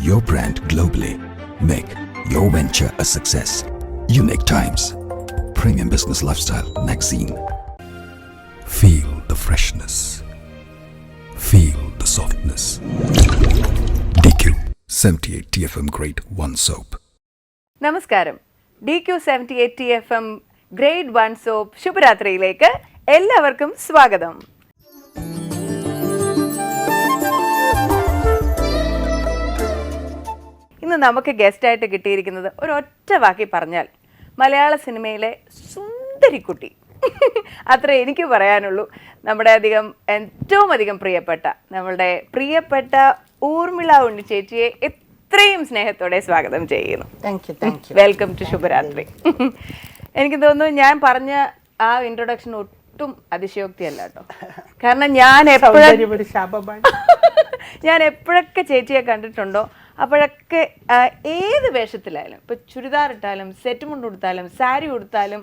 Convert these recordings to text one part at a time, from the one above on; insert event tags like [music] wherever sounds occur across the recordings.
your brand globally. Make your venture a success. Unique Times, Premium Business Lifestyle Magazine. Feel the freshness. Feel the softness. DQ 78 TFM Grade 1 Soap. നമസ്കാരം D Q seventy eight F M grade one soap ശുഭരാത്രിയിലേക്ക് എല്ലാവർക്കും സ്വാഗതം ഇന്ന് നമുക്ക് ഗസ്റ്റായിട്ട് കിട്ടിയിരിക്കുന്നത് ഒരൊറ്റ വാക്കി പറഞ്ഞാൽ മലയാള സിനിമയിലെ സുന്ദരിക്കുട്ടി. അത്ര എനിക്ക് പറയാനുള്ളൂ. നമ്മുടെ അധികം ഏറ്റവും അധികം പ്രിയപ്പെട്ട നമ്മളുടെ പ്രിയപ്പെട്ട ഊർമിള ഉണ്ണി ചേച്ചിയെ എത്രയും സ്നേഹത്തോടെ സ്വാഗതം ചെയ്യുന്നു. Thank you thank you welcome to Shubharatri. എനിക്ക് തോന്നുന്നു ഞാൻ പറഞ്ഞ ആ ഇൻട്രൊഡക്ഷൻ ഒട്ടും അതിശയോക്തിയല്ല കേട്ടോ. കാരണം ഞാൻ എപ്പോഴും [laughs] ഞാൻ എപ്പോഴൊക്കെ ചേച്ചിയെ കണ്ടിട്ടുണ്ടോ അപ്പോഴൊക്കെ ഏത് വേഷത്തിലായാലും ഇപ്പം ചുരിദാർ ഇട്ടാലും സെറ്റ് മുണ്ട് കൊടുത്താലും സാരി കൊടുത്താലും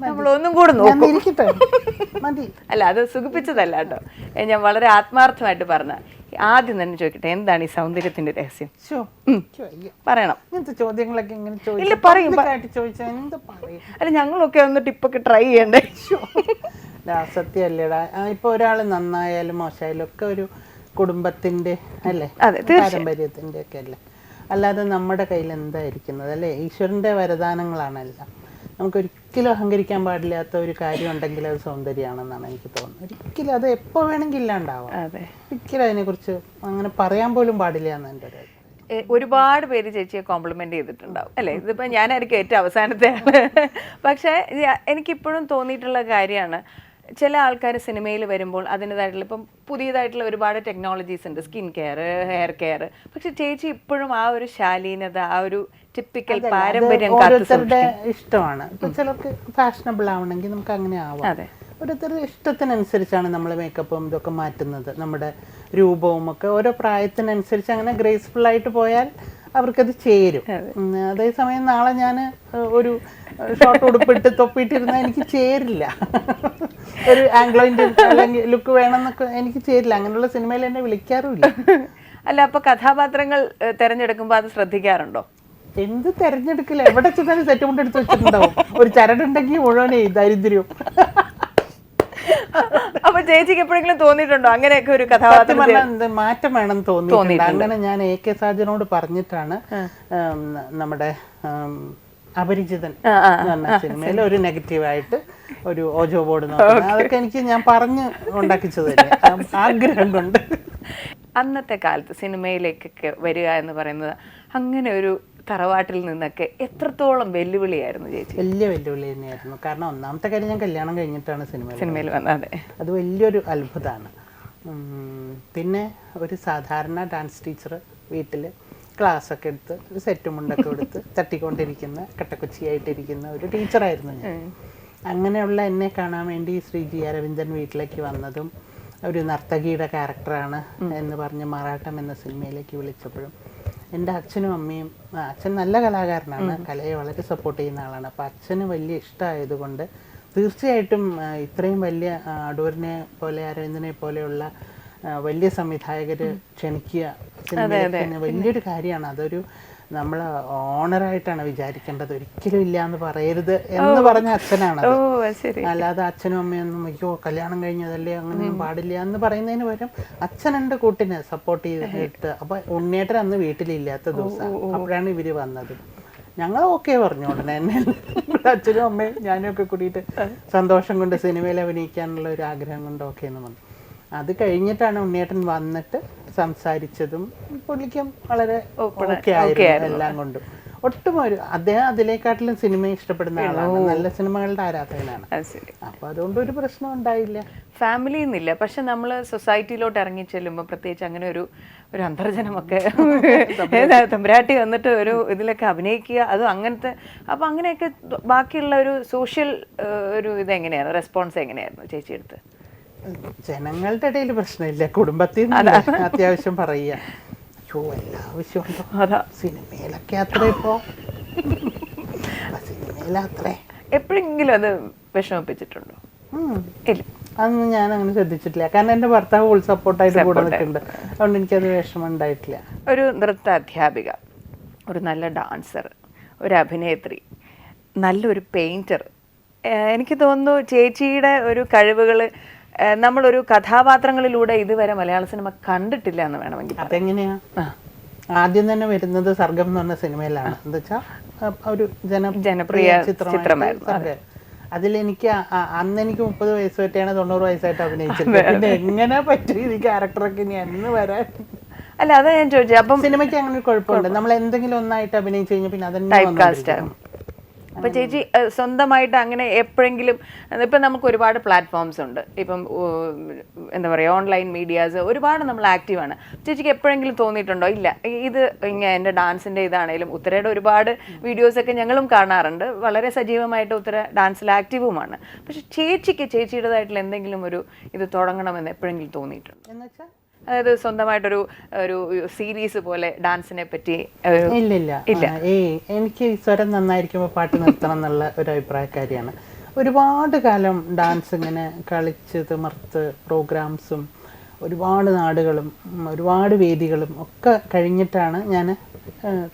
നമ്മളൊന്നും നമ്മൾ ഒന്നും കൂടെ നോക്കും. [laughs] അല്ല അത് സുഖിപ്പിച്ചതല്ല കേട്ടോ. ഞാൻ വളരെ ആത്മാർത്ഥമായിട്ട് പറഞ്ഞ ആദ്യം തന്നെ ചോദിക്കട്ടെ എന്താണ് ഈ സൗന്ദര്യത്തിന്റെ രഹസ്യം. പറയണം. ഇങ്ങനത്തെ ചോദ്യങ്ങളൊക്കെ ഇങ്ങനെ ഇല്ല, പറയും, അല്ല ഞങ്ങളൊക്കെ ഒന്ന് ടിപ്പൊക്കെ ട്രൈ ചെയ്യണ്ടേ? [laughs] സത്യമല്ലേടാ ഇപ്പൊ ഒരാൾ നന്നായാലും മോശമായാലും ഒക്കെ ഒരു കുടുംബത്തിന്റെ അല്ലേ. പാരമ്പര്യത്തിന്റെ ഒക്കെ അല്ലേ? അല്ലാതെ നമ്മുടെ കയ്യിൽ എന്താ ഇരിക്കുന്നത് അല്ലേ? ഈശ്വരന്റെ വരദാനങ്ങളാണെല്ലാം. നമുക്ക് ഒരിക്കലും അഹങ്കരിക്കാൻ പാടില്ലാത്ത ഒരു കാര്യം ഉണ്ടെങ്കിൽ അത് സൗന്ദര്യമാണെന്നാണ് എനിക്ക് തോന്നുന്നത്. ഒരിക്കലും അത് എപ്പോ വേണമെങ്കിൽ ഇല്ലാണ്ടാവാം. അതെ. ഒരിക്കലും അതിനെക്കുറിച്ച് അങ്ങനെ പറയാൻ പോലും പാടില്ല എന്ന് എന്റെ ഒരു ഒരുപാട് പേര് ചേച്ചിയെ കോംപ്ലിമെന്റ് ചെയ്തിട്ടുണ്ടാവും. അല്ലേ? ഇതിപ്പോ ഞാനായിരിക്കും ഏറ്റവും അവസാനത്തെ ആൾ. പക്ഷേ എനിക്കിപ്പോഴും തോന്നിയിട്ടുള്ള കാര്യമാണ്. ചില ആൾക്കാർ സിനിമയിൽ വരുമ്പോൾ അതിന്റെതായിട്ടുള്ള ഇപ്പം പുതിയതായിട്ടുള്ള ഒരുപാട് ടെക്നോളജീസ് ഉണ്ട്. സ്കിൻ കെയർ ഹെയർ കെയർ പക്ഷെ ചേച്ചി ഇപ്പോഴും ആ ഒരു ശാലീനത ആ ഒരു ടിപ്പിക്കൽ പാരമ്പര്യം ഓരോരുത്തരുടെ ഇഷ്ടമാണ്. ഇപ്പൊ ചിലർക്ക് ഫാഷനബിൾ ആവണമെങ്കിൽ നമുക്ക് അങ്ങനെ ആവാം. അതെ. ഓരോരുത്തരുടെ ഇഷ്ടത്തിനനുസരിച്ചാണ് നമ്മൾ മേക്കപ്പും ഇതൊക്കെ മാറ്റുന്നത്. നമ്മുടെ രൂപവും ഒക്കെ ഓരോ പ്രായത്തിനനുസരിച്ച് അങ്ങനെ ഗ്രേസ്ഫുൾ ആയിട്ട് പോയാൽ അവർക്കത് ചേരും. അതേസമയം നാളെ ഞാൻ ഒരു ഷോർട്ട് ഉടുപ്പിട്ട് തൊപ്പിയിട്ടിരുന്നാൽ എനിക്ക് ചേരില്ല. ഒരു ആംഗ്ലോ ഇന്ത്യൻ അല്ലെങ്കിൽ ലുക്ക് വേണമെന്നൊക്കെ എനിക്ക് ചേരില്ല. അങ്ങനെയുള്ള സിനിമയിൽ എന്നെ വിളിക്കാറുമില്ല. അല്ല അപ്പൊ കഥാപാത്രങ്ങൾ തിരഞ്ഞെടുക്കുമ്പോൾ അത് ശ്രദ്ധിക്കാറുണ്ടോ? എന്ത് തെരഞ്ഞെടുക്കില്ല എവിടെ ചെന്നാലും സെറ്റ് കൊണ്ടെടുത്ത് വെച്ചിട്ടുണ്ടാവും. ഒരു ചരടുണ്ടെങ്കിൽ മുഴുവനേ ദരിദ്രവും. അപ്പൊ ചേച്ചിക്ക് എപ്പോഴെങ്കിലും തോന്നിയിട്ടുണ്ടോ? അങ്ങനെയൊക്കെ ഒരു കഥാപാത്രം മാറ്റം വേണം തോന്നിയിട്ടുണ്ട്. അങ്ങനെ ഞാൻ എ കെ സാജനോട് പറഞ്ഞിട്ടാണ് നമ്മുടെ അപരിചിതൻ സിനിമയിൽ ഒരു നെഗറ്റീവായിട്ട് ഒരു ഓജോ ബോർഡ് അതൊക്കെ എനിക്ക് ഞാൻ പറഞ്ഞ് ഉണ്ടാക്കിച്ചത് ആഗ്രഹം കൊണ്ട് അന്നത്തെ കാലത്ത് സിനിമയിലേക്കൊക്കെ വരിക എന്ന് പറയുന്നത് അങ്ങനെ ഒരു തറവാട്ടിൽ നിന്നൊക്കെ എത്രത്തോളം വെല്ലുവിളിയായിരുന്നു ചേച്ചി? വലിയ വെല്ലുവിളി തന്നെയായിരുന്നു. കാരണം ഒന്നാമത്തെ കാര്യം ഞാൻ കല്യാണം കഴിഞ്ഞിട്ടാണ് സിനിമ സിനിമയിൽ വന്നത്. അതെ. അത് വലിയൊരു അത്ഭുതമാണ്. പിന്നെ ഒരു സാധാരണ ഡാൻസ് ടീച്ചർ വീട്ടിൽ ക്ലാസ്സൊക്കെ എടുത്ത് ഒരു സെറ്റ് മുണ്ടൊക്കെ എടുത്ത് തട്ടിക്കൊണ്ടിരിക്കുന്ന കട്ടക്കൊച്ചിയായിട്ടിരിക്കുന്ന ഒരു ടീച്ചറായിരുന്നു ഞാൻ. അങ്ങനെയുള്ള എന്നെ കാണാൻ വേണ്ടി ശ്രീ ജി അരവിന്ദൻ വീട്ടിലേക്ക് വന്നതും ഒരു നർത്തകിയുടെ ക്യാരക്ടറാണ് എന്ന് പറഞ്ഞ് മറാഠം എന്ന സിനിമയിലേക്ക് വിളിച്ചപ്പോഴും എന്റെ അച്ഛനും അമ്മയും അച്ഛൻ നല്ല കലാകാരനാണ് കലയെ വളരെ സപ്പോർട്ട് ചെയ്യുന്ന ആളാണ്. അപ്പോൾ അച്ഛന് വലിയ ഇഷ്ടമായതുകൊണ്ട് തീർച്ചയായിട്ടും ഇത്രയും വലിയ അടൂരിനെ പോലെ അരവിന്ദനെ പോലെയുള്ള വലിയ സംവിധായകർ ക്ഷണിക്കുക വലിയൊരു കാര്യമാണ്. അതൊരു നമ്മൾ ഓണറായിട്ടാണ് വിചാരിക്കേണ്ടത്. ഒരിക്കലും ഇല്ല എന്ന് പറയരുത് എന്ന് പറഞ്ഞ അച്ഛനാണ് അല്ലാതെ അച്ഛനും അമ്മയൊന്നും അയ്യോ കല്യാണം കഴിഞ്ഞതല്ലേ അങ്ങനെയൊന്നും പാടില്ല എന്ന് പറയുന്നതിന് പകരം അച്ഛൻ എന്റെ കൂട്ടിനെ സപ്പോർട്ട് ചെയ്തിട്ട്. അപ്പൊ ഉണ്ണിയേട്ടൻ അന്ന് വീട്ടിലില്ലാത്ത ദിവസം അപ്പോഴാണ് ഇവർ വന്നത്. ഞങ്ങൾ ഓക്കെ പറഞ്ഞു ഉടനെ എന്നെ അച്ഛനും അമ്മയും ഞാനും ഒക്കെ കൂടിയിട്ട് സന്തോഷം കൊണ്ട് സിനിമയിൽ അഭിനയിക്കാനുള്ള ഒരു ആഗ്രഹം കൊണ്ട് ഓക്കെ എന്ന് പറഞ്ഞു. അത് കഴിഞ്ഞിട്ടാണ് ഉണ്ണിയേട്ടൻ വന്നിട്ട് സംസാരിച്ചതും പുള്ളിക്കും വളരെ ഓക്കെ ആയിരുന്നു. എല്ലാം കൊണ്ടും. ഒട്ടും ഒരു അദ്ദേഹം അതിലേക്കാട്ടിലും സിനിമ ഇഷ്ടപ്പെടുന്ന ആളാണ്. നല്ല സിനിമകളുടെ ആരാധകനാണ്. അപ്പൊ അതുകൊണ്ട് ഒരു പ്രശ്നം ഉണ്ടായില്ല. ഫാമിലി എന്നില്ല പക്ഷെ നമ്മൾ സൊസൈറ്റിയിലോട്ട് ഇറങ്ങി ചെല്ലുമ്പോൾ പ്രത്യേകിച്ച് അങ്ങനെ ഒരു ഒരു അന്തർജനമൊക്കെ തമ്പുരാട്ടി. [laughs] വന്നിട്ട് ഒരു ഇതിലൊക്കെ അഭിനയിക്കുക. അത് അങ്ങനത്തെ അപ്പൊ അങ്ങനെയൊക്കെ ബാക്കിയുള്ള ഒരു സോഷ്യൽ ഒരു ഇത് റെസ്പോൺസ് എങ്ങനെയായിരുന്നു ചേച്ചി എടുത്ത് ജനങ്ങളുടെ ഇടയിൽ പ്രശ്നമില്ല. കുടുംബത്തിൽ നിന്ന് അത്യാവശ്യം പറയുക. അയ്യോ എല്ലാ ആവശ്യമുണ്ടോ അതാ. സിനിമയിലൊക്കെ അത്ര ഇപ്പോ. സിനിമയിലത്രേ എപ്പോഴെങ്കിലും അത് വിഷമിപ്പിച്ചിട്ടുണ്ടോ? ഇല്ല. അതൊന്നും ഞാൻ അങ്ങനെ ശ്രദ്ധിച്ചിട്ടില്ല. കാരണം എന്റെ ഭർത്താവ് ഫുൾ സപ്പോർട്ടായിട്ട് കൂടെ നിൽക്കുന്നുണ്ട്. അതുകൊണ്ട് എനിക്കത് വിഷമം ഉണ്ടായിട്ടില്ല ഒരു നൃത്ത അധ്യാപിക ഒരു നല്ല ഡാൻസർ ഒരു അഭിനേത്രി നല്ലൊരു പെയിന്റർ എനിക്ക് തോന്നുന്നു ചേച്ചിയുടെ ഒരു കഴിവുകൾ നമ്മളൊരു കഥാപാത്രങ്ങളിലൂടെ ഇതുവരെ മലയാള സിനിമ കണ്ടിട്ടില്ല എന്ന് വേണമെങ്കിൽ. അതെങ്ങനെയാ? ആദ്യം തന്നെ വരുന്നത് സർഗം എന്ന് പറഞ്ഞ സിനിമയിലാണ്. എന്താ വെച്ചാൽ ഒരു ജന ജനപ്രിയ ചിത്രമായിരുന്നു. അതിലെനിക്ക് അന്ന് എനിക്ക് മുപ്പത് വയസ്സ് പറ്റിയാണ് തൊണ്ണൂറ് വയസ്സായിട്ട് അഭിനയിച്ചത് പിന്നെ എങ്ങനെ പറ്റും ഈ ക്യാരക്ടറൊക്കെ ഇനി എന്ന് വരാൻ? അല്ല അതാ ഞാൻ ചോദിച്ചത് അപ്പം സിനിമയ്ക്ക് അങ്ങനെ കുഴപ്പമുണ്ട് നമ്മൾ എന്തെങ്കിലും ഒന്നായിട്ട് അഭിനയിച്ചു കഴിഞ്ഞാൽ പിന്നെ ആകും അപ്പൊ ചേച്ചി സ്വന്തമായിട്ട് അങ്ങനെ എപ്പോഴെങ്കിലും ഇപ്പം നമുക്ക് ഒരുപാട് പ്ലാറ്റ്ഫോംസ് ഉണ്ട്. ഇപ്പം എന്താ പറയുക ഓൺലൈൻ മീഡിയാസ് ഒരുപാട് നമ്മൾ ആക്റ്റീവാണ് ചേച്ചിക്ക് എപ്പോഴെങ്കിലും തോന്നിയിട്ടുണ്ടോ? ഇല്ല ഇത് ഇങ്ങനെ എന്റെ ഡാൻസിന്റെ ഇതാണേലും ഉത്തരയുടെ ഒരുപാട് വീഡിയോസ് ഒക്കെ ഞങ്ങളും കാണാറുണ്ട്. വളരെ സജീവമായിട്ട് ഉത്തര ഡാൻസിൽ ആക്റ്റീവുമാണ് പക്ഷെ ചേച്ചിക്ക് ചേച്ചിയുടേതായിട്ടുള്ള എന്തെങ്കിലും ഒരു ഇത് തുടങ്ങണമെന്ന് എപ്പോഴെങ്കിലും തോന്നിയിട്ടുണ്ട്? എന്ന് വെച്ചാൽ അതായത് സ്വന്തമായിട്ടൊരു ഒരു സീരീസ് പോലെ ഡാൻസിനെ പറ്റി ഇല്ലില്ല. ഇല്ല. ഏയ് എനിക്ക് സ്വരം നന്നായിരിക്കുമ്പോൾ പാട്ട് നിർത്തണം എന്നുള്ള ഒരു അഭിപ്രായക്കാരിയാണ്. ഒരുപാട് കാലം ഡാൻസ് ഇങ്ങനെ കളിച്ച് തിമർത്ത് പ്രോഗ്രാംസും ഒരുപാട് നാടുകളും ഒരുപാട് വേദികളും ഒക്കെ കഴിഞ്ഞിട്ടാണ് ഞാൻ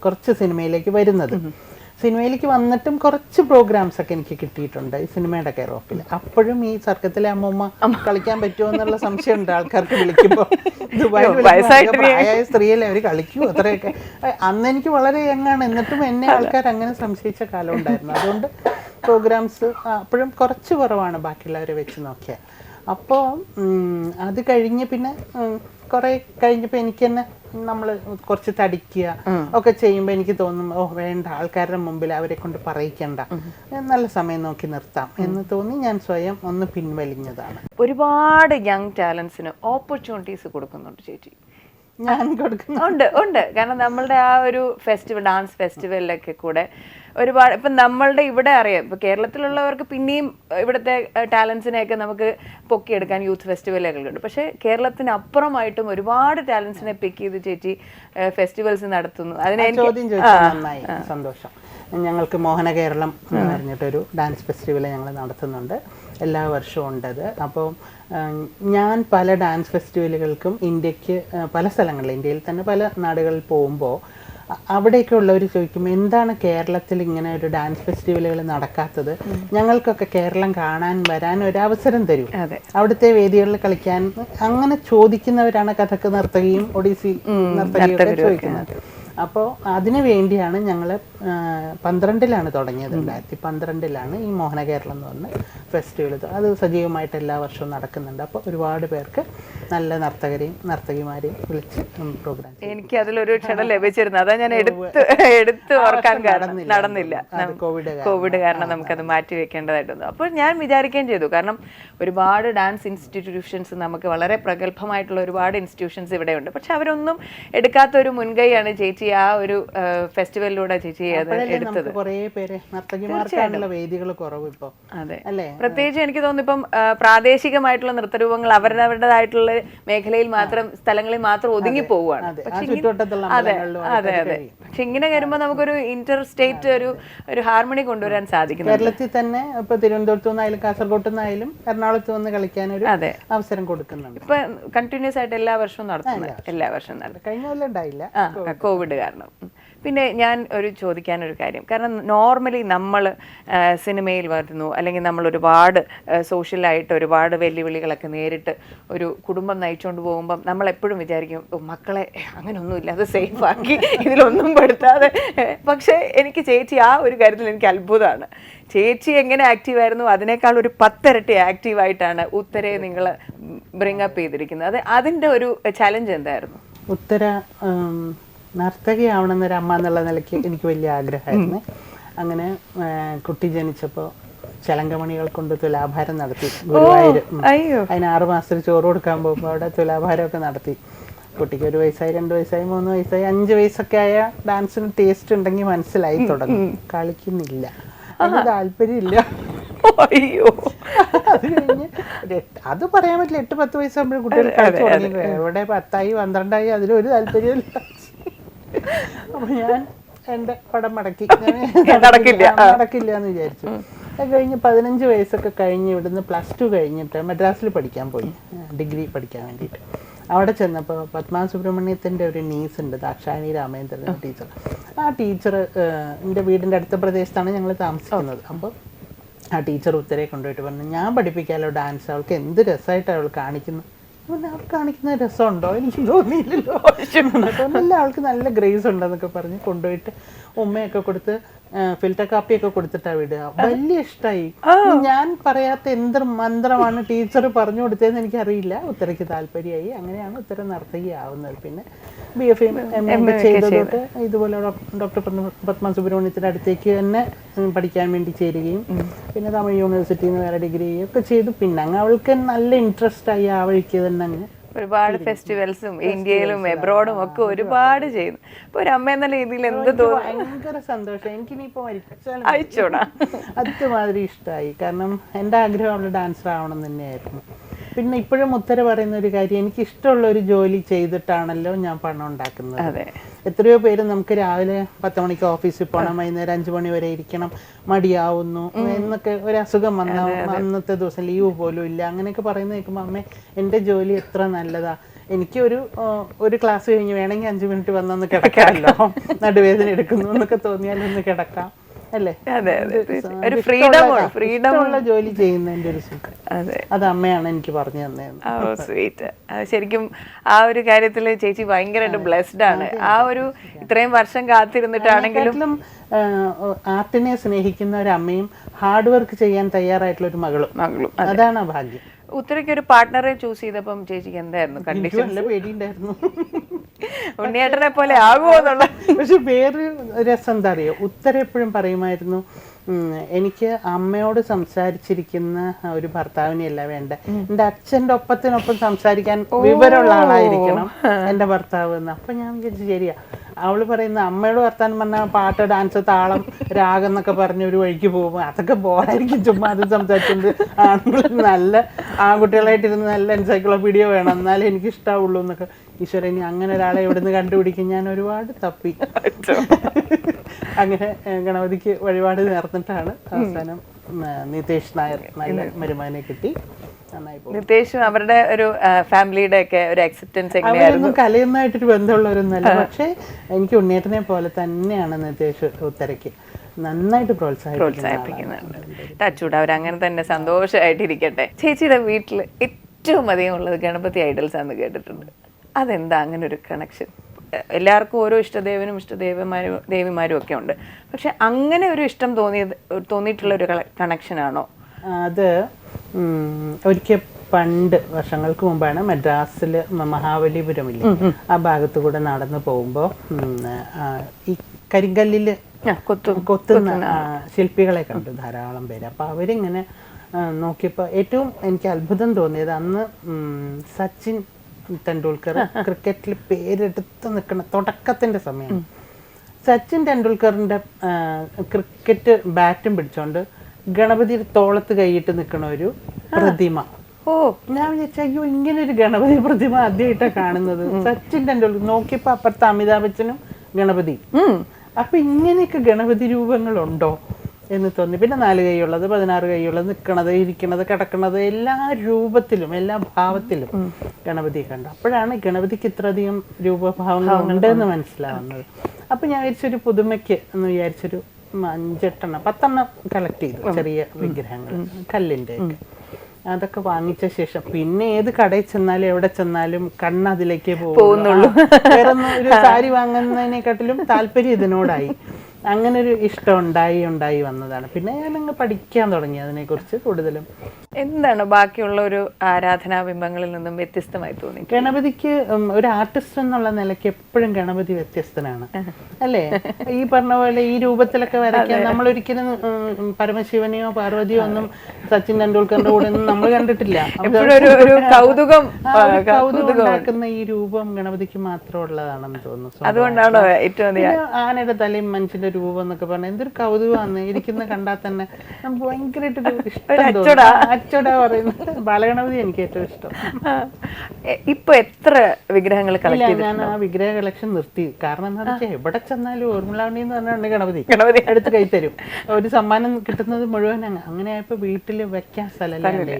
കുറച്ച് സിനിമയിലേക്ക് വരുന്നത്. സിനിമയിലേക്ക് വന്നിട്ടും കുറച്ച് പ്രോഗ്രാംസ് ഒക്കെ എനിക്ക് കിട്ടിയിട്ടുണ്ട് ഈ സിനിമയുടെ കെയർ ഓഫിൽ അപ്പോഴും ഈ സർക്കത്തിലെ അമ്മൂമ്മ കളിക്കാൻ പറ്റുമോ എന്നുള്ള സംശയം ഉണ്ട് ആൾക്കാർക്ക് വിളിക്കുമ്പോൾ ദുബായിൽ സ്ത്രീയല്ലേ അവർ കളിക്കൂ അത്രയൊക്കെ. അന്ന് എനിക്ക് വളരെ യങ്ങാണ്. എന്നിട്ടും എന്നെ ആൾക്കാർ അങ്ങനെ സംശയിച്ച കാലം ഉണ്ടായിരുന്നു. അതുകൊണ്ട് പ്രോഗ്രാംസ് അപ്പോഴും കുറച്ച് കുറവാണ് ബാക്കിയുള്ളവരെ വെച്ച് നോക്കിയാൽ. അപ്പോൾ അത് കഴിഞ്ഞ് പിന്നെ കുറേ കഴിഞ്ഞപ്പോൾ എനിക്ക് തന്നെ നമ്മൾ കുറച്ച് തടിക്കുക ഒക്കെ ചെയ്യുമ്പോൾ എനിക്ക് തോന്നും ഓ വേണ്ട ആൾക്കാരുടെ മുമ്പിൽ അവരെ കൊണ്ട് പറയിക്കണ്ട. നല്ല സമയം നോക്കി നിർത്താം. എന്ന് തോന്നി ഞാൻ സ്വയം ഒന്ന് പിൻവലിഞ്ഞതാണ്. ഒരുപാട് യങ് ടാലൻസിന് ഓപ്പർച്യൂണിറ്റീസ് കൊടുക്കുന്നുണ്ട് ചേച്ചി. ഞാൻ കൊടുക്കുന്നു. ഉണ്ട് ഉണ്ട്. കാരണം നമ്മളുടെ ആ ഒരു ഫെസ്റ്റിവൽ ഡാൻസ് ഫെസ്റ്റിവലിലൊക്കെ കൂടെ ഒരുപാട് ഇപ്പം നമ്മളുടെ ഇവിടെ അറിയാം. ഇപ്പം കേരളത്തിലുള്ളവർക്ക് പിന്നെയും ഇവിടുത്തെ ടാലൻസിനെയൊക്കെ നമുക്ക് പൊക്കിയെടുക്കാൻ യൂത്ത് ഫെസ്റ്റിവലുകളുണ്ട് പക്ഷേ കേരളത്തിനപ്പുറമായിട്ടും ഒരുപാട് ടാലൻസിനെ പിക്ക് ചെയ്ത് ചേച്ചി ഫെസ്റ്റിവൽസ് നടത്തുന്നു. അതിനെ ചോദ്യം നന്നായി. സന്തോഷം. ഞങ്ങൾക്ക് മോഹന കേരളം എന്ന് പറഞ്ഞിട്ടൊരു ഡാൻസ് ഫെസ്റ്റിവൽ ഞങ്ങൾ നടത്തുന്നുണ്ട്. എല്ലാ വർഷവും ഉണ്ടത്. അപ്പോൾ ഞാൻ പല ഡാൻസ് ഫെസ്റ്റിവലുകൾക്കും ഇന്ത്യയ്ക്ക് പല സ്ഥലങ്ങളിൽ ഇന്ത്യയിൽ തന്നെ പല നാടുകളിൽ പോകുമ്പോൾ അവിടെയൊക്കെ ഉള്ളവർ ചോദിക്കും എന്താണ് കേരളത്തിൽ ഇങ്ങനെ ഒരു ഡാൻസ് ഫെസ്റ്റിവലുകൾ നടക്കാത്തത്? ഞങ്ങൾക്കൊക്കെ കേരളം കാണാൻ വരാൻ ഒരു അവസരം തരൂ. അവിടുത്തെ വേദികളിൽ കളിക്കാൻ അങ്ങനെ ചോദിക്കുന്നവരാണ് കഥക്ക് നർത്തകിയും ഒഡീസി നർത്തകിയും ചോദിക്കുന്നത്. അപ്പോൾ അതിനു വേണ്ടിയാണ് ഞങ്ങൾ പന്ത്രണ്ടിലാണ് തുടങ്ങിയത്. രണ്ടായിരത്തി പന്ത്രണ്ടിലാണ് ഈ മോഹന കേരളം എന്ന് പറഞ്ഞ ഫെസ്റ്റിവൽ അത് സജീവമായിട്ട് എല്ലാ വർഷവും നടക്കുന്നുണ്ട്. അപ്പോൾ ഒരുപാട് പേർക്ക് നല്ല നർത്തകരെയും നർത്തകിമാരെയും വിളിച്ച് പ്രോഗ്രാം എനിക്ക് അതിലൊരു ക്ഷണം ലഭിച്ചിരുന്നു. അതാ ഞാൻ എടുത്ത് എടുത്ത് ഓർക്കാൻ നടന്നില്ല. കോവിഡ്. കോവിഡ് കാരണം. നമുക്കത് മാറ്റി വെക്കേണ്ടതായിട്ട് വന്നു അപ്പോൾ ഞാൻ വിചാരിക്കുകയും ചെയ്തു. കാരണം ഒരുപാട് ഡാൻസ് ഇൻസ്റ്റിറ്റ്യൂഷൻസ് നമുക്ക് വളരെ പ്രഗത്ഭമായിട്ടുള്ള ഒരുപാട് ഇൻസ്റ്റിറ്റ്യൂഷൻസ് ഇവിടെയുണ്ട്. പക്ഷെ അവരൊന്നും എടുക്കാത്ത ഒരു മുൻകൈയാണ് ചേച്ചി ആ ഒരു ഫെസ്റ്റിവലിലൂടെ ചേച്ചി അത് എടുത്തത്. കുറേ പേര് വേദികൾ കുറവ് ഇപ്പോ. അതെ. അല്ലേ? പ്രത്യേകിച്ച് എനിക്ക് തോന്നുന്നു ഇപ്പം പ്രാദേശികമായിട്ടുള്ള നൃത്തരൂപങ്ങൾ അവരവരുടേതായിട്ടുള്ള മേഖലയിൽ മാത്രം സ്ഥലങ്ങളിൽ മാത്രം ഒതുങ്ങി പോവുകയാണ്. അതെ. അതെ അതെ. പക്ഷെ ഇങ്ങനെ വരുമ്പോൾ നമുക്കൊരു ഇന്റർ സ്റ്റേറ്റ് ഒരു ഒരു ഹാർമണി കൊണ്ടുവരാൻ സാധിക്കുന്നു കേരളത്തിൽ തന്നെ ഇപ്പൊ തിരുവനന്തപുരത്തു നിന്നായാലും കാസർഗോട്ട് നിന്നായാലും എറണാകുളത്ത് വന്ന് കളിക്കാൻ ഒരു അവസരം കൊടുക്കുന്നുണ്ട്. ഇപ്പൊ കണ്ടിന്യൂസ് ആയിട്ട് എല്ലാ വർഷവും നടത്തുന്നത് എല്ലാ വർഷവും. നടത്തും കഴിഞ്ഞ കൊല്ലം ഉണ്ടായില്ല. ആ കോവിഡ് കാരണം. പിന്നെ ഞാൻ ഒരു ചോദിക്കാനൊരു കാര്യം. കാരണം നോർമലി നമ്മൾ സിനിമയിൽ വരുന്നു അല്ലെങ്കിൽ നമ്മൾ ഒരുപാട് സോഷ്യലായിട്ട് ഒരുപാട് വെല്ലുവിളികളൊക്കെ നേരിട്ട് ഒരു കുടുംബം നയിച്ചുകൊണ്ട് പോകുമ്പം നമ്മൾ എപ്പോഴും വിചാരിക്കും "ഓ, മക്കളെ അങ്ങനെയൊന്നും ഇല്ലാതെ സേഫ് ആക്കി ഇതിലൊന്നും പെടുത്താതെ. പക്ഷേ എനിക്ക് ചേച്ചി ആ ഒരു കാര്യത്തിൽ എനിക്ക് അത്ഭുതമാണ് ചേച്ചി എങ്ങനെ ആക്റ്റീവായിരുന്നു അതിനേക്കാൾ ഒരു പത്തിരട്ടി ആക്റ്റീവായിട്ടാണ് ഉത്തരയെ നിങ്ങൾ ബ്രിങ് അപ്പ് ചെയ്തിരിക്കുന്നത്. അത് അതിന്റെ ഒരു ചലഞ്ച് എന്തായിരുന്നു? ഉത്തര നർത്തകിയാവണമെന്നൊരു അമ്മ എന്നുള്ള നിലയ്ക്ക് എനിക്ക് വലിയ ആഗ്രഹമായിരുന്നു. അങ്ങനെ കുട്ടി ജനിച്ചപ്പോൾ ചലങ്കമണികൾ കൊണ്ട് തുലാഭാരം നടത്തി. ഗുരുവായൂർ അതിന് ആറു മാസത്തിൽ ചോറ് കൊടുക്കാൻ പോകുമ്പോൾ അവിടെ തുലാഭാരമൊക്കെ നടത്തി. കുട്ടിക്ക് ഒരു വയസ്സായി രണ്ട് വയസ്സായി മൂന്ന് വയസ്സായി അഞ്ച് വയസ്സൊക്കെ ആയ ഡാൻസിന് ടേസ്റ്റ് ഉണ്ടെങ്കിൽ മനസ്സിലായി തുടങ്ങി. കളിക്കുന്നില്ല. താല്പര്യമില്ല. അയ്യോ. അത് കഴിഞ്ഞ് അത് പറയാൻ പറ്റില്ല. എട്ട് പത്ത് വയസ്സാകുമ്പോഴും കുട്ടികൾ കളിച്ചു തുടങ്ങി. എവിടെ പത്തായി പന്ത്രണ്ടായി അതിലൊരു താല്പര്യമില്ല അപ്പൊ ഞാൻ എന്റെ പടം മടക്കി. [laughs] മടക്കില്ല. നടക്കില്ല. നടക്കില്ല എന്ന് വിചാരിച്ചു അത് കഴിഞ്ഞ് പതിനഞ്ച് വയസ്സൊക്കെ കഴിഞ്ഞ് ഇവിടുന്ന് പ്ലസ് ടു കഴിഞ്ഞിട്ട് മദ്രാസിൽ പഠിക്കാൻ പോയി. ഡിഗ്രി പഠിക്കാൻ വേണ്ടിയിട്ട്. അവിടെ ചെന്നപ്പോൾ പത്മ സുബ്രഹ്മണ്യത്തിന്റെ ഒരു നീസ് ഉണ്ട് ദാക്ഷായണി രാമേന്ദ്രൻ ടീച്ചർ. ആ ടീച്ചർ എന്റെ വീടിന്റെ അടുത്ത പ്രദേശത്താണ് ഞങ്ങൾ താമസിക്കുന്നത്. അപ്പോൾ ആ ടീച്ചർ ഉത്തരയെ കൊണ്ടുപോയിട്ട് പറഞ്ഞു ഞാൻ പഠിപ്പിക്കാമല്ലോ ഡാൻസ് അവൾക്ക് എന്ത് രസമായിട്ട് അവൾ കാണിക്കുന്നത് കാണിക്കുന്ന രസമുണ്ടോ? എനിക്ക് തോന്നിയില്ലല്ലോ. നല്ല ആൾക്ക് നല്ല ഗ്രേസ് ഉണ്ടെന്നൊക്കെ പറഞ്ഞ് കൊണ്ടുപോയിട്ട് ഉമ്മയൊക്കെ കൊടുത്ത് ഫിൽറ്റർ കാപ്പിയൊക്കെ കൊടുത്തിട്ടാ വിടുക. വലിയ ഇഷ്ടമായി ഞാൻ പറയാത്ത എന്ത് മന്ത്രമാണ് ടീച്ചർ പറഞ്ഞു കൊടുത്തതെന്ന് എനിക്കറിയില്ല. ഉത്തരയ്ക്ക് താല്പര്യമായി. അങ്ങനെയാണ് ഉത്തര നർത്തകിയാവുന്നത് പിന്നെ ബി എഫ് എം എം ചെയ്തതൊട്ട് ഇതുപോലെ ഡോക്ടർ പത്മ സുബ്രഹ്മണ്യത്തിന്റെ അടുത്തേക്ക് തന്നെ പഠിക്കാൻ വേണ്ടി ചേരുകയും പിന്നെ തമിഴ് യൂണിവേഴ്സിറ്റിയിൽ നിന്ന് വേറെ ഡിഗ്രി ഒക്കെ ചെയ്തു. പിന്നെ അങ്ങ് അവൾക്ക് നല്ല ഇൻട്രസ്റ്റ് ആയി ആ വഴിക്ക് തന്നെ ഒരുപാട് ഫെസ്റ്റിവൽസും ഇന്ത്യയിലും എബ്രോഡും ഒക്കെ ഒരുപാട് ചെയ്യുന്നു. ഇപ്പൊ ഒരു അമ്മ എന്ന രീതിയിൽ എന്ത് തോന്നുന്നു? ഭയങ്കര സന്തോഷം. എനിക്കിനിയിപ്പോ അയച്ചോടാ. [laughs] അതുമാതിരി ഇഷ്ടമായി കാരണം എന്റെ ആഗ്രഹം അവൾ ഡാൻസർ ആവണം തന്നെയായിരുന്നു. പിന്നെ ഇപ്പോഴും ഉത്തര പറയുന്ന ഒരു കാര്യം എനിക്ക് ഇഷ്ടമുള്ള ഒരു ജോലി ചെയ്തിട്ടാണല്ലോ ഞാൻ പണം ഉണ്ടാക്കുന്നത്. അതെ. എത്രയോ പേര് നമുക്ക് രാവിലെ പത്ത് മണിക്ക് ഓഫീസിൽ പോകണം വൈകുന്നേരം അഞ്ചു മണി വരെ ഇരിക്കണം മടിയാവുന്നു എന്നൊക്കെ ഒരു അസുഖം വന്ന അന്നത്തെ ദിവസം ലീവ് പോലും ഇല്ല. അങ്ങനെയൊക്കെ പറയുന്നത് കേൾക്കുമ്പോൾ അമ്മേ എന്റെ ജോലി എത്ര നല്ലതാ. എനിക്ക് ഒരു ഒരു ക്ലാസ് കഴിഞ്ഞ് വേണമെങ്കിൽ അഞ്ചു മിനിറ്റ് വന്നൊന്ന് കിടക്കാമല്ലോ. നടുവേദന എടുക്കുന്നു എന്നൊക്കെ തോന്നിയാൽ ഒന്ന് കിടക്കാം. അല്ലേ? അതെ അതെ. ഒരു ഫ്രീഡം ഫ്രീഡം. ഉള്ള ജോലി ചെയ്യുന്നതിന്റെ ഒരു സുഖം. അതെ. അത് അമ്മയാണ് എനിക്ക് പറഞ്ഞു സ്വീറ്റ്. ശരിക്കും ആ ഒരു കാര്യത്തിൽ ചേച്ചി ഭയങ്കരമായിട്ട് ബ്ലെസ്ഡ് ആണ്. ആ ഒരു ഇത്രയും വർഷം കാത്തിരുന്നിട്ടാണെങ്കിലും ആർട്ടിനെ സ്നേഹിക്കുന്ന ഒരു അമ്മയും ഹാർഡ് വർക്ക് ചെയ്യാൻ തയ്യാറായിട്ടുള്ള ഒരു മകളും. മകളും അതാണ് ഭാഗ്യം. ഉത്തരയ്ക്ക് ഒരു പാർട്ട്ണറെ ചൂസ് ചെയ്തപ്പം ചേച്ചിക്ക് എന്തായിരുന്നു കണ്ടീഷൻ പേടിയുണ്ടായിരുന്നു. ഉണ്ണിയേട്ടനെ പോലെ ആകുമോ എന്നുള്ള പക്ഷെ വേറൊരു രസം എന്താ അറിയോ? ഉത്തര എപ്പോഴും പറയുമായിരുന്നു എനിക്ക് അമ്മയോട് സംസാരിച്ചിരിക്കുന്ന ഒരു ഭർത്താവിനെയല്ല വേണ്ട. എന്റെ അച്ഛന്റെ ഒപ്പത്തിനൊപ്പം സംസാരിക്കാൻ വിവരമുള്ള ആളായിരിക്കണം എന്റെ ഭർത്താവ് എന്ന്. അപ്പൊ ഞാൻ വിചാരിച്ചു ശരിയാ. അവൾ പറയുന്ന അമ്മയോട് വർത്താനം പറഞ്ഞ പാട്ട് ഡാൻസ് താളം രാഗം എന്നൊക്കെ പറഞ്ഞ് ഒരു വഴിക്ക് പോകും. അതൊക്കെ ബോറായിരിക്കും ചുമ്മാ അത് സംസാരിക്കുന്നത് ആണുങ്ങൾ നല്ല ആൺകുട്ടികളായിട്ടിരുന്ന് നല്ല എൻസൈക്ലോപീഡിയ വേണം. എന്നാലേ എനിക്ക് ഇഷ്ടാവുള്ളൂ എന്നൊക്കെ ഈശ്വരനി അങ്ങനെ ഒരാളെ ഇവിടുന്ന് കണ്ടുപിടിക്കും? ഞാൻ ഒരുപാട് തപ്പി. അങ്ങനെ ഗണപതിക്ക് വഴിപാട് നേർന്നിട്ടാണ് അവസാനം നിതേഷ് നായർ നല്ല വരുമാനം കിട്ടി. നിതേഷും അവരുടെ ഒരു ഫാമിലിയുടെ ഒക്കെ ഒരു അക്സെപ്റ്റൻസ് എങ്ങനെയായിരുന്നു? കലയുന്നതായിട്ടൊരു ബന്ധമുള്ളവരൊന്നല്ല പക്ഷേ എനിക്ക് ഉണ്ണിയേട്ടനെ പോലെ തന്നെയാണ് നിതേഷ് ഉത്തരയ്ക്ക് നന്നായിട്ട് പ്രോത്സാഹിപ്പിക്കുന്ന പ്രോത്സാഹിപ്പിക്കുന്നുണ്ട്. ടച്ചൂട് അവർ അങ്ങനെ തന്നെ സന്തോഷമായിട്ടിരിക്കട്ടെ. ചേച്ചിയുടെ വീട്ടിൽ ഏറ്റവും അധികം ഉള്ളത് ഗണപതി ഐഡൽസ് ആണെന്ന് കേട്ടിട്ടുണ്ട്. അതെന്താ അങ്ങനെ ഒരു കണക്ഷൻ എല്ലാവർക്കും ഓരോ ഇഷ്ടദേവനും ഇഷ്ടദേവന്മാരും ദേവിമാരും ഒക്കെ ഉണ്ട്. പക്ഷെ അങ്ങനെ ഒരു ഇഷ്ടം തോന്നിയത് തോന്നിയിട്ടുള്ള ഒരു കണക്ഷനാണോ അത് ഒരിക്കൽ പണ്ട് വർഷങ്ങൾക്ക് മുമ്പാണ് മദ്രാസിൽ മഹാബലിപുരമില്ലേ? ആ ഭാഗത്തു കൂടെ നടന്നു പോകുമ്പോൾ ഈ കരിങ്കല്ലിൽ കൊത്തു കൊത്തുന്ന ശില്പികളെ കണ്ടു ധാരാളം പേര്. അപ്പോൾ അവരിങ്ങനെ നോക്കിയപ്പോൾ ഏറ്റവും എനിക്ക് അത്ഭുതം തോന്നിയത് അന്ന് സച്ചിൻ ടെണ്ടുൽക്കർ ക്രിക്കറ്റിൽ പേരെടുത്ത് നിൽക്കുന്ന തുടക്കത്തിന്റെ സമയം സച്ചിൻ ടെണ്ടുൽക്കറിന്റെ ക്രിക്കറ്റ് ബാറ്റും പിടിച്ചോണ്ട് ഗണപതി തോളത്ത് കൈയിട്ട് നിൽക്കുന്ന ഒരു പ്രതിമ. ഓ. ഞാൻ വിചാരിച്ചു അയ്യോ ഇങ്ങനെ ഒരു ഗണപതി പ്രതിമ ആദ്യമായിട്ടാണ് കാണുന്നത്. സച്ചിൻ ടെണ്ടുൽക്കർ നോക്കിയപ്പോ അപ്പുറത്ത് അമിതാഭ് ബച്ചനും ഗണപതി. അപ്പൊ ഇങ്ങനെയൊക്കെ ഗണപതി രൂപങ്ങളുണ്ടോ? എന്ന് തോന്നി. പിന്നെ നാല് കൈയുള്ളത് പതിനാറ് കൈയുള്ളത് നിൽക്കണത് ഇരിക്കണത് കിടക്കണത് എല്ലാ രൂപത്തിലും എല്ലാ ഭാവത്തിലും ഗണപതിയെ കണ്ടു. അപ്പോഴാണ് ഗണപതിക്ക് ഇത്രയധികം രൂപഭാവങ്ങൾ ഉണ്ടെന്ന് മനസ്സിലാവുന്നത്. അപ്പൊ ഞാൻ വിചാരിച്ചൊരു പുതുമയ്ക്ക് എന്ന് വിചാരിച്ചൊരു അഞ്ചെട്ടെണ്ണം പത്തെണ്ണം കളക്ട് ചെയ്തു ചെറിയ വിഗ്രഹങ്ങൾ കല്ലിന്റെ അതൊക്കെ വാങ്ങിച്ച ശേഷം പിന്നെ ഏത് കടയിൽ ചെന്നാലും എവിടെ ചെന്നാലും കണ്ണ് അതിലേക്ക് പോകുന്നുള്ളൂ. വേറെ ഒരു സാരി വാങ്ങുന്നതിനെക്കാട്ടിലും താല്പര്യം ഇതിനോടായി. അങ്ങനെ ഒരു ഇഷ്ടം ഉണ്ടായി ഉണ്ടായി വന്നതാണ്. പിന്നെ ഞാൻ അങ്ങ് പഠിക്കാൻ തുടങ്ങി അതിനെക്കുറിച്ച് കൂടുതലും. എന്താണ് ബാക്കിയുള്ള ഒരു ആരാധനാ ബിംബങ്ങളിൽ നിന്നും വ്യത്യസ്തമായി തോന്നി? ഗണപതിക്ക് ഒരു ആർട്ടിസ്റ്റ് എന്നുള്ള നിലയ്ക്ക് എപ്പോഴും ഗണപതി വ്യത്യസ്തനാണ്. അല്ലേ? ഈ പറഞ്ഞ പോലെ ഈ രൂപത്തിലൊക്കെ വരയ്ക്കാൻ നമ്മൾ ഒരിക്കലും പരമശിവനെയോ പാർവതിയോ ഒന്നും സച്ചിൻ ടെണ്ടുൽക്കറിന്റെ കൂടെ ഒന്നും നമ്മൾ കണ്ടിട്ടില്ല. കൗതുകം കൗതുകം ഉണ്ടാക്കുന്ന ഈ രൂപം ഗണപതിക്ക് മാത്രമുള്ളതാണെന്ന് തോന്നുന്നു. അതുകൊണ്ടാണോ ഏറ്റവും ആനയുടെ തലയും മനുഷ്യന്റെ രൂപം എന്നൊക്കെ പറഞ്ഞാൽ എന്തൊരു കൗതുകമാണ് ഇരിക്കുന്ന കണ്ടാൽ തന്നെ നമുക്ക് ഭയങ്കരമായിട്ട് [laughs] അച്ചടാ. പറയുന്നത്. ബാലഗണപതി എനിക്ക് ഏറ്റവും ഇഷ്ടം. ഇപ്പൊ എത്ര വിഗ്രഹങ്ങൾ ഞാൻ ആ വിഗ്രഹ കളക്ഷൻ നിർത്തി. കാരണം എന്താ വെച്ചാൽ എവിടെ ചെന്നാലും ഓർമ്മലാവണി എന്ന് പറഞ്ഞാൽ ഗണപതി. ഗണപതി. എടുത്ത് കൈ തരും. ഒരു സമ്മാനം കിട്ടുന്നത് മുഴുവൻ അങ്ങ് അങ്ങനെ ആയപ്പോ വീട്ടിൽ വെക്കാൻ സ്ഥലമല്ലേ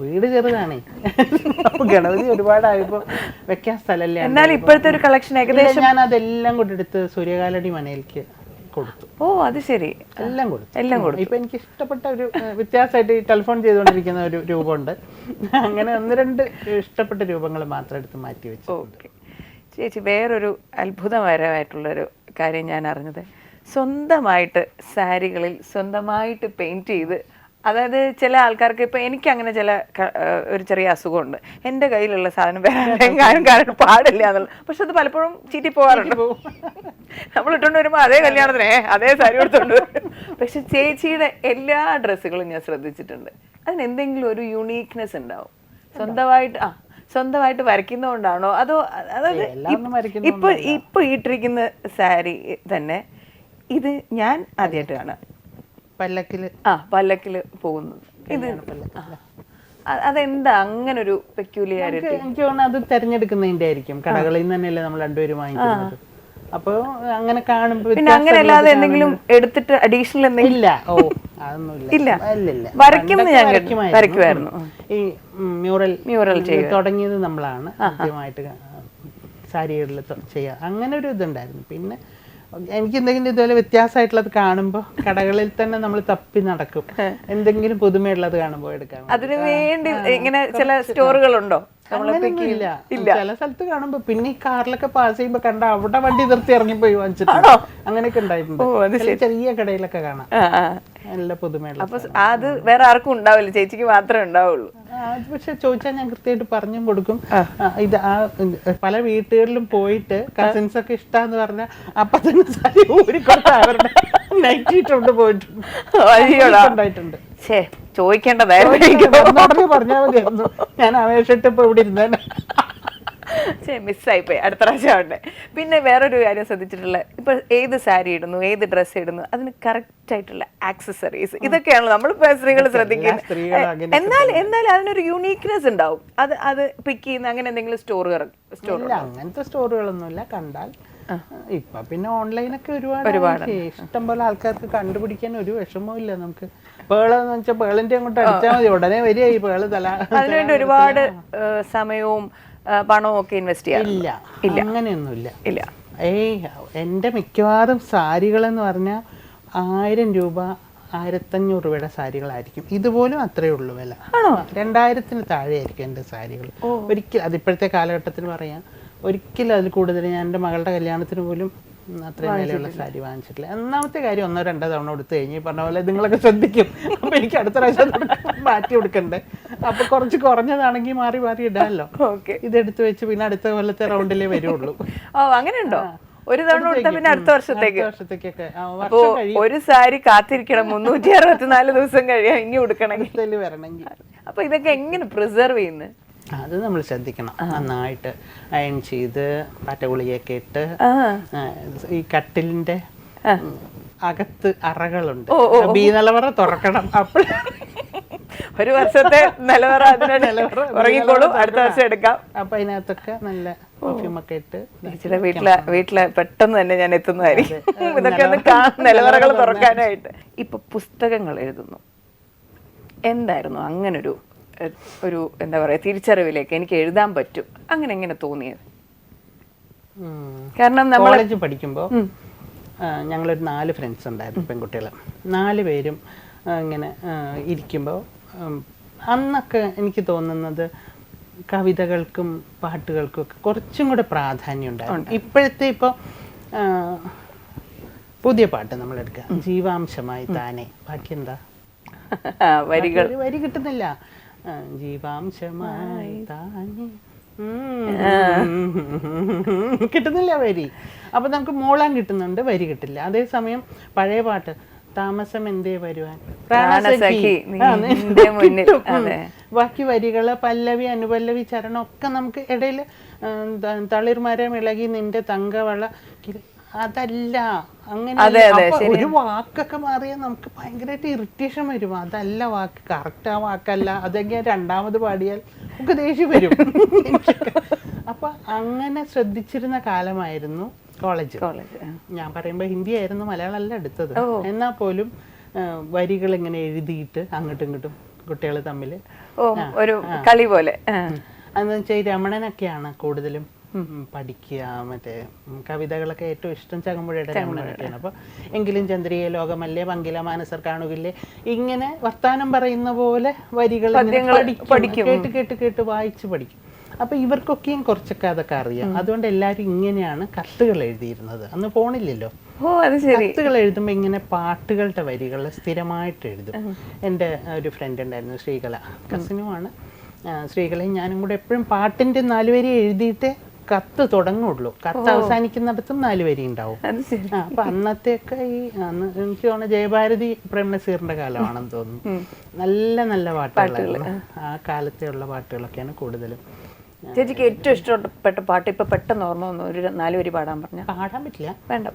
വീട് ചെറുതാണേ. അപ്പൊ ഗണപതി ഒരുപാടായപ്പോ വെക്കാൻ സ്ഥലമില്ല എന്നാൽ ഇപ്പോഴത്തെ ഒരു കളക്ഷൻ ഏകദേശം ഞാൻ അതെല്ലാം കൊണ്ടെടുത്ത് സൂര്യകാലടി മനയിലേക്ക് കൊടുത്തു. ഓ അത് ശരി. എല്ലാം കൊടുത്തു. എല്ലാം കൊടുത്തു. ഇപ്പൊ എനിക്ക് ഇഷ്ടപ്പെട്ട ഒരു വ്യത്യാസമായിട്ട് ഈ ടെലിഫോൺ ചെയ്തുകൊണ്ടിരിക്കുന്ന ഒരു രൂപമുണ്ട്. അങ്ങനെ ഒന്ന് രണ്ട് ഇഷ്ടപ്പെട്ട രൂപങ്ങൾ മാത്രം എടുത്ത് മാറ്റി വെച്ചു ഓക്കെ. ചേച്ചി വേറൊരു അത്ഭുതകരമായിട്ടുള്ളൊരു കാര്യം ഞാൻ അറിഞ്ഞത്. സ്വന്തമായിട്ട് സാരികളിൽ സ്വന്തമായിട്ട് പെയിന്റ് ചെയ്ത് അതായത് ചില ആൾക്കാർക്ക് ഇപ്പൊ എനിക്ക് അങ്ങനെ ചില ഒരു ചെറിയ അസുഖമുണ്ട്. എന്റെ കയ്യിലുള്ള സാധനം വേറെ കാരണം കാരണം പാടില്ല എന്നുള്ളത് പക്ഷെ അത് പലപ്പോഴും ചീറ്റി പോകാറുണ്ട്. നമ്മൾ ഇട്ടുകൊണ്ട് വരുമ്പോൾ അതേ കല്യാണത്തിന് അതേ സാരി എടുത്തോണ്ട് പക്ഷെ ചേച്ചിയുടെ എല്ലാ ഡ്രസ്സുകളും ഞാൻ ശ്രദ്ധിച്ചിട്ടുണ്ട്. അതിന് എന്തെങ്കിലും ഒരു യുണീക്നെസ് ഉണ്ടാവും. സ്വന്തമായിട്ട് ആ സ്വന്തമായിട്ട് വരയ്ക്കുന്നതുകൊണ്ടാണോ? അതോ അതായത്. ഇപ്പൊ ഇപ്പൊ ഇട്ടിരിക്കുന്ന സാരി തന്നെ ഇത് ഞാൻ ആദ്യമായിട്ട് കാണാം. പല്ലക്കിൽ. ആ പല്ലക്കിൽ പോകുന്നു. ഇത് അതെന്താ അങ്ങനെ ഒരു പെക്യൂലിയാരിറ്റി എനിക്ക് തോന്നുന്നു അത് തെരഞ്ഞെടുക്കുന്നതിന്റെ ആയിരിക്കും കടകളിൽ നിന്ന് തന്നെയല്ലേ നമ്മൾ രണ്ടുപേരും വാങ്ങിക്കുന്നത്. അപ്പൊ അങ്ങനെ കാണുമ്പോ പിന്നെ അങ്ങനെ അല്ലാതെ എന്തെങ്കിലും എടുത്തിട്ട് അഡീഷണൽ എന്തെങ്കിലും ഇല്ല. ഓ ഇല്ല. ഞാൻ. വരയ്ക്കുമായിരുന്നു. ഈ മ്യൂറൽ മ്യൂറൽ തുടങ്ങിയത് നമ്മളാണ് ആദ്യമായിട്ട് സാരികളിൽ ചെയ്യാം അങ്ങനെ ഒരു ഇതുണ്ടായിരുന്നു. പിന്നെ എനിക്ക് എന്തെങ്കിലും ഇതുപോലെ വ്യത്യാസമായിട്ടുള്ളത് കാണുമ്പോൾ കടകളിൽ തന്നെ നമ്മൾ തപ്പി നടക്കും. എന്തെങ്കിലും പുതുമയുള്ളത് കാണുമ്പോൾ എടുക്കാം. അതിനു വേണ്ടി ഇങ്ങനെ ചില സ്റ്റോറുകളുണ്ടോ? ഇല്ല. ചില സ്ഥലത്ത് കാണുമ്പോ പിന്നെ ഈ കാറിലൊക്കെ പാസ് ചെയ്യുമ്പോ കണ്ട അവിടെ വണ്ടി നിർത്തി ഇറങ്ങിപ്പോയി വാങ്ങിച്ചിട്ടോ. അങ്ങനെയൊക്കെ ഉണ്ടായിട്ടുണ്ട്. ചെറിയ കടയിലൊക്കെ കാണാം. നല്ല പുതുമയുള്ള അപ്പൊ അത് വേറെ ആർക്കും ഉണ്ടാവില്ല. ചേച്ചിക്ക് മാത്രമേ ഉണ്ടാവുള്ളൂ. അത് പക്ഷെ ചോദിച്ചാൽ ഞാൻ കൃത്യമായിട്ട് പറഞ്ഞും കൊടുക്കും. ഇത് ആ പല വീട്ടുകളിലും പോയിട്ട് കസിൻസ് ഒക്കെ ഇഷ്ടാന്ന് പറഞ്ഞാൽ അപ്പൊ തന്നെ സാരി ഊരിക്കൊടുത്ത് അവരുടെ [laughs] നൈറ്റിട്ടുണ്ട് പോയിട്ടുണ്ട്. ഉണ്ടായിട്ടുണ്ട്. ഛേ ചോദിക്കേണ്ടതായിരുന്നു പറഞ്ഞാൽ മതിയായിരുന്നു ഞാൻ ആവേശിട്ട് ഇപ്പൊ ഇവിടെ ഇരുന്നേനെ ഛേ മിസ്സായി പോയി അടുത്ത പ്രാവശ്യം പിന്നെ വേറൊരു കാര്യം ശ്രദ്ധിച്ചിട്ടുള്ള ഇപ്പൊ ഏത് സാരി ഇടുന്നു ഏത് ഡ്രസ് ഇടുന്നു അതിന് കറക്റ്റ് ആയിട്ടുള്ള ആക്സസറീസ് ഇതൊക്കെയാണ് നമ്മൾ സ്ത്രീകൾ ശ്രദ്ധിക്കുന്നത് എന്നാൽ എന്നാൽ അതിനൊരു യുണീക്നെസ് ഉണ്ടാവും. അത് അത് പിക്ക് ചെയ്യുന്ന അങ്ങനെ എന്തെങ്കിലും സ്റ്റോറുകൾ സ്റ്റോർ അങ്ങനത്തെ സ്റ്റോറുകളൊന്നുമില്ല കണ്ടാൽ ഇപ്പൊ പിന്നെ ഓൺലൈനൊക്കെ ഒരുപാട് ആയി. ഇഷ്ടം പോലെ ആൾക്കാർക്ക് കണ്ടുപിടിക്കാൻ ഒരു വിഷമവും ഇല്ല നമുക്ക്. പേളെന്ന് വെച്ചാൽ പേളിന്റെ അങ്ങോട്ട് അടിച്ചാൽ മതി. ഉടനെ വരിക ഈ പേൾ തല അതിനുവേണ്ടി ഒരുപാട് സമയവും പണവും ഒക്കെ ഇൻവെസ്റ്റ് ചെയ്യാം ഇല്ല. അങ്ങനെയൊന്നുമില്ല. ഇല്ല. ഏയ് എന്റെ മിക്കവാറും സാരികളെന്ന് പറഞ്ഞാൽ ആയിരം രൂപ ആയിരത്തഞ്ഞൂറ് രൂപയുടെ സാരികളായിരിക്കും. ഇതുപോലും അത്രയേ ഉള്ളൂ വില. രണ്ടായിരത്തിന് താഴെയായിരിക്കും എന്റെ സാരികൾ. ഒരിക്കലും അതിപ്പോഴത്തെ കാലഘട്ടത്തിൽ പറയാം ഒരിക്കലും അതിൽ കൂടുതൽ ഞാൻ എന്റെ മകളുടെ കല്യാണത്തിന് പോലും അത്രയും വിലയുള്ള സാരി വാങ്ങിച്ചിട്ടില്ല. ഒന്നാമത്തെ കാര്യം ഒന്നോ രണ്ടോ തവണ കൊടുത്തു കഴിഞ്ഞ് ഈ പറഞ്ഞ പോലെ നിങ്ങളൊക്കെ ശ്രദ്ധിക്കും. അപ്പൊ എനിക്ക് അടുത്ത പ്രാവശ്യം മാറ്റി കൊടുക്കണ്ടേ അപ്പൊ കുറച്ച് കുറഞ്ഞതാണെങ്കിൽ മാറി മാറി ഇടാമല്ലോ. ഓക്കെ. ഇതെടുത്ത് വെച്ച് പിന്നെ അടുത്ത കൊല്ലത്തെ റൗണ്ടിലേ വരുള്ളൂ. ഓ അങ്ങനെയുണ്ടോ? ഒരു തവണ കൊടുത്താൽ പിന്നെ അടുത്ത വർഷത്തേക്ക്. വർഷത്തേക്കൊക്കെ. അപ്പോ ഒരു സാരി കാത്തിരിക്കണം. മുന്നൂറ്റി അറുപത്തിനാല് ദിവസം കഴിയാൻ ഇനി കൊടുക്കണമെങ്കിൽ വരണമെങ്കിൽ. അപ്പൊ ഇതൊക്കെ എങ്ങനെ പ്രിസർവ് ചെയ്യുന്നത് അത് നമ്മൾ ശ്രദ്ധിക്കണം. നന്നായിട്ട് അയൺ ചെയ്ത് പറ്റഗുളിയൊക്കെ ഇട്ട് ഈ കട്ടിലിന്റെ അകത്ത് അറകളുണ്ട്. ബി നിലവറ തുറക്കണം അപ്പോൾ ഒരു വർഷത്തെ നിലവറ ഉറങ്ങിക്കോളും. അടുത്ത വർഷം എടുക്കാം. അപ്പൊ അതിനകത്തൊക്കെ നല്ല ഒക്കെ ഇട്ട് ചില വീട്ടിലെ വീട്ടിലെ പെട്ടെന്ന് തന്നെ ഞാൻ എത്തുന്നതായിരിക്കും. ഇതൊക്കെ ഒന്ന് നിലവറകൾ തുറക്കാനായിട്ട്. ഇപ്പൊ പുസ്തകങ്ങൾ എഴുതുന്നു. എന്തായിരുന്നു അങ്ങനൊരു ഒരു എന്താ പറയുക തിരിച്ചറിവിലേക്ക് എനിക്ക് എഴുതാൻ പറ്റും. അങ്ങനെ എങ്ങനെ തോന്നിയത്. കാരണം നമ്മൾ കോളേജ് പഠിക്കുമ്പോൾ ഞങ്ങളൊരു നാല് ഫ്രണ്ട്സ് ഉണ്ടായിരുന്നു പെൺകുട്ടികൾ നാല് പേരും ഇങ്ങനെ ഇരിക്കുമ്പോൾ അന്നൊക്കെ എനിക്ക് തോന്നുന്നത് കവിതകൾക്കും പാട്ടുകൾക്കും ഒക്കെ കുറച്ചും കൂടെ പ്രാധാന്യം ഉണ്ടായിരുന്നു. ഇപ്പോഴത്തെ ഇപ്പോൾ പുതിയ പാട്ട് നമ്മൾ എടുക്കുക ജീവാംശമായി താനെ. ബാക്കി എന്താ? വരികൾ. വരി കിട്ടുന്നില്ല. ജീവാംശമായി താനെ [laughs] കിട്ടുന്നില്ല വരി. അപ്പൊ നമുക്ക് മോളാൻ കിട്ടുന്നുണ്ട് വരി കിട്ടില്ല. അതേസമയം പഴയ പാട്ട് താമസം എന്തേ വരുവാൻ? പ്രാണസഖി. ബാക്കി വരികൾ പല്ലവി അനുപല്ലവി ചരണം ഒക്കെ നമുക്ക് ഇടയിൽ തളിർമരം ഇളകി നിന്റെ തങ്കവള അതല്ല. അങ്ങനെ. ഒരു വാക്കൊക്കെ മാറിയാൽ നമുക്ക് ഭയങ്കരമായിട്ട് ഇറിറ്റേഷൻ വരും. അതല്ല വാക്ക്. കറക്റ്റ് ആ വാക്കല്ല. അതെങ്ങനെ രണ്ടാമത് പാടിയാൽ നമുക്ക് ദേഷ്യം വരും. [laughs] അപ്പൊ അങ്ങനെ ശ്രദ്ധിച്ചിരുന്ന കാലമായിരുന്നു കോളേജ് കോളേജ് ഞാൻ പറയുമ്പോൾ ഹിന്ദി ആയിരുന്നു മലയാളമല്ല എടുത്തത്. എന്നാൽ പോലും വരികൾ ഇങ്ങനെ എഴുതിയിട്ട് അങ്ങോട്ടും ഇങ്ങോട്ടും കുട്ടികൾ തമ്മിൽ ഒരു കളി പോലെ. അന്ന് അതെന്ന് വെച്ചാൽ രമണനൊക്കെയാണ് കൂടുതലും പഠിക്കുക മറ്റേ കവിതകളൊക്കെ ഏറ്റവും ഇഷ്ടം ചകമ്പുഴയുടെ രമണനൊക്കെയാണ് അപ്പോൾ എങ്കിലും ചന്ദ്രിയെ ലോകമല്ലേ പങ്കില മാനസർ കാണുകില്ലേ ഇങ്ങനെ വർത്താനം പറയുന്ന പോലെ വരികൾ പഠിക്കും കേട്ട് കേട്ട് കേട്ട് വായിച്ച് പഠിക്കും. അപ്പൊ ഇവർക്കൊക്കെയും കുറച്ചൊക്കെ അതൊക്കെ അറിയാം. അതുകൊണ്ട് എല്ലാരും ഇങ്ങനെയാണ് കത്തുകൾ എഴുതിയിരുന്നത്. അന്ന് ഫോണില്ലല്ലോ. കത്തുകൾ എഴുതുമ്പോൾ ഇങ്ങനെ പാട്ടുകളുടെ വരികൾ സ്ഥിരമായിട്ട് എഴുതും. എന്റെ ഒരു ഫ്രണ്ട് ഉണ്ടായിരുന്നു ശ്രീകല കസിനുമാണ് ശ്രീകലയും ഞാനും കൂടെ എപ്പോഴും പാട്ടിന്റെ നാലുവരി എഴുതിയിട്ടേ കത്ത് തുടങ്ങുള്ളൂ. കത്ത് അവസാനിക്കുന്നിടത്തും നാല് വരി ഉണ്ടാവും. അപ്പൊ അന്നത്തെയൊക്കെ ഈ അന്ന് എനിക്ക് തോന്നുന്നു ജയഭാരതി പ്രേംനസീറിന്റെ കാലമാണെന്ന് തോന്നുന്നു. നല്ല നല്ല പാട്ടുകളാണ് ആ. കാലത്തെ ഉള്ള പാട്ടുകളൊക്കെയാണ് കൂടുതലും. ചേച്ചിക്ക് ഏറ്റവും ഇഷ്ടപ്പെട്ട പാട്ട് ഇപ്പൊ പെട്ടെന്ന് ഓർമ്മ വന്നു. ഒരു നാല് വരി പാടാൻ പറഞ്ഞ. പാടാൻ പറ്റില്ല. വേണ്ട.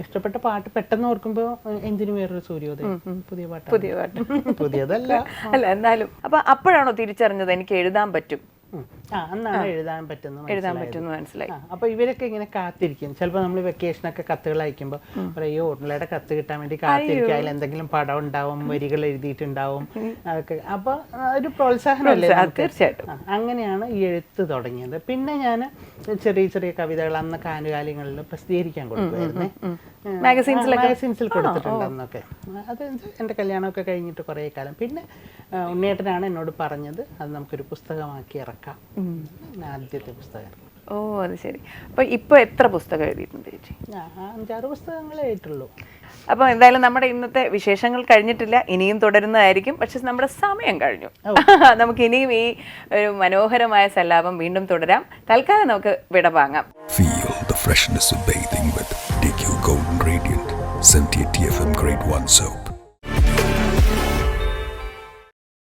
ഇഷ്ടപ്പെട്ട പാട്ട് പെട്ടെന്ന് ഓർക്കുമ്പോ എന്തിനു വേറൊരു സൂര്യോദയം? പുതിയ പാട്ട് പുതിയ [laughs] പാട്ട്. പുതിയതല്ല. അല്ല എന്നാലും. അപ്പൊ അപ്പോഴാണോ തിരിച്ചറിഞ്ഞത് എനിക്ക് എഴുതാൻ പറ്റും? അന്നാണ് എഴുതാൻ പറ്റുന്നത് എഴുതാൻ മനസ്സിലായത്. മനസ്സിലായി. അപ്പൊ ഇവരൊക്കെ ഇങ്ങനെ കാത്തിരിക്കും. ചിലപ്പോൾ നമ്മൾ വെക്കേഷനൊക്കെ കത്തുകൾ അയക്കുമ്പോൾ പറയോ ഉരുളയുടെ കത്ത് കിട്ടാൻ വേണ്ടി കാത്തിരിക്കും അതിൽ എന്തെങ്കിലും പടം ഉണ്ടാവും വരികൾ എഴുതിയിട്ടുണ്ടാവും അതൊക്കെ. അപ്പൊ ഒരു പ്രോത്സാഹനമല്ലേ തീർച്ചയായിട്ടും. അങ്ങനെയാണ് ഈ എഴുത്ത് തുടങ്ങിയത്. പിന്നെ ഞാൻ ചെറിയ ചെറിയ കവിതകൾ അന്ന് കാനുകാലികളിൽ പ്രസിദ്ധീകരിക്കാൻ കൊടുക്കുമായിരുന്നേ? മാഗസീൻസിൽ കൊടുത്തിട്ടുണ്ട് അന്നൊക്കെ. അത് എന്റെ കല്യാണമൊക്കെ കഴിഞ്ഞിട്ട് കുറേ കാലം. പിന്നെ ഉണ്ണിയേട്ടനാണ് എന്നോട് പറഞ്ഞത്. അത് നമുക്കൊരു പുസ്തകമാക്കി ഇറക്കാം. ആദ്യത്തെ പുസ്തകം. ഓ അത് ശരി. അപ്പോൾ ഇപ്പോൾ എത്ര പുസ്തകം എഴുതിയിട്ടുണ്ട് ചേച്ചി? അഞ്ചാറ് പുസ്തകങ്ങളേ ആയിട്ടുള്ളൂ അപ്പോൾ എന്തായാലും നമ്മുടെ ഇന്നത്തെ വിശേഷങ്ങൾ കഴിഞ്ഞിട്ടില്ല ഇനിയും തുടരുന്നതായിരിക്കും. പക്ഷെ നമ്മുടെ സമയം കഴിഞ്ഞു. [laughs] നമുക്ക് ഇനിയും ഈ ഒരു മനോഹരമായ സല്ലാപം വീണ്ടും തുടരാം. തൽക്കാലം നമുക്ക് വിട വാങ്ങാം. Feel the freshness of bathing with DQ Golden Radiant. 78 TFM Grade 1 soap.